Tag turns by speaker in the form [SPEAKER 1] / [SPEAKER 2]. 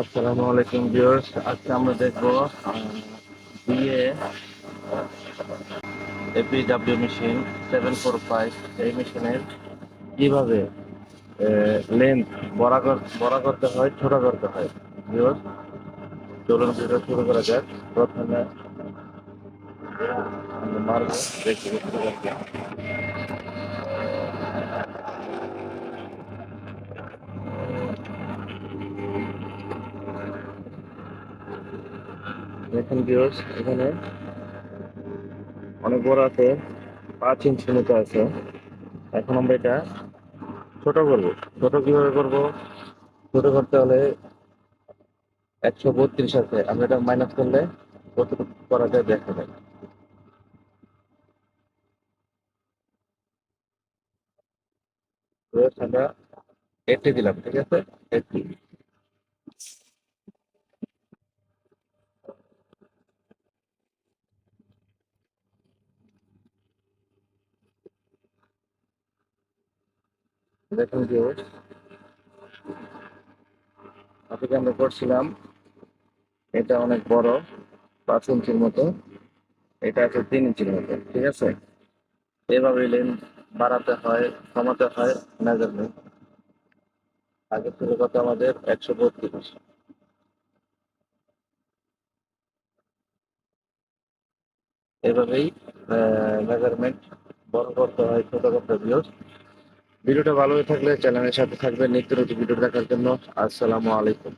[SPEAKER 1] আসসালামু আলাইকুম ভিউয়ার্স, আজকে আমরা দেখব BA APW machine seven four five এই মেশিনের কীভাবে লেন্থ বড়া বড়া করতে হয় ছোট করতে হয়। ভিউয়ার্স, চলুন ভিডিও শুরু করা যাক। প্রথমে আমরা দেখি। দেখুন ভিউয়ার্স এখানে অনেক বড় আছে, পাঁচ ইঞ্চি মতো আছে। এখন আমরা এটা ছোট করব। ছোট কীভাবে করব? ছোট করতে হলে একশো বত্রিশ আছে। আমরা এটা মাইনাস করলে কতটুকু করা যায় দেখা যায় আমরা এটি দিলাম, ঠিক আছে? এইটটি দেখুন ভিউয়ার্স আপনাকে আমরা করছিলাম, এটা অনেক বড়, পাঁচ ইঞ্চির মতো। এটা আছে তিন ইঞ্চির মতো, ঠিক আছে? এভাবে লেন বাড়াতে হয়, কমাতে হয় মেজারমেন্ট আগে থেকে কত আমাদের একশো বত্রিশ। এভাবেই মেজারমেন্ট বড় করতে হয় ছোট করতে হয় ভিডিওটা ভালো হয়ে থাকলে চ্যানেলের সাথে থাকবেন নিত্য নতুন ভিডিও দেখার জন্য। আসসালামু আলাইকুম।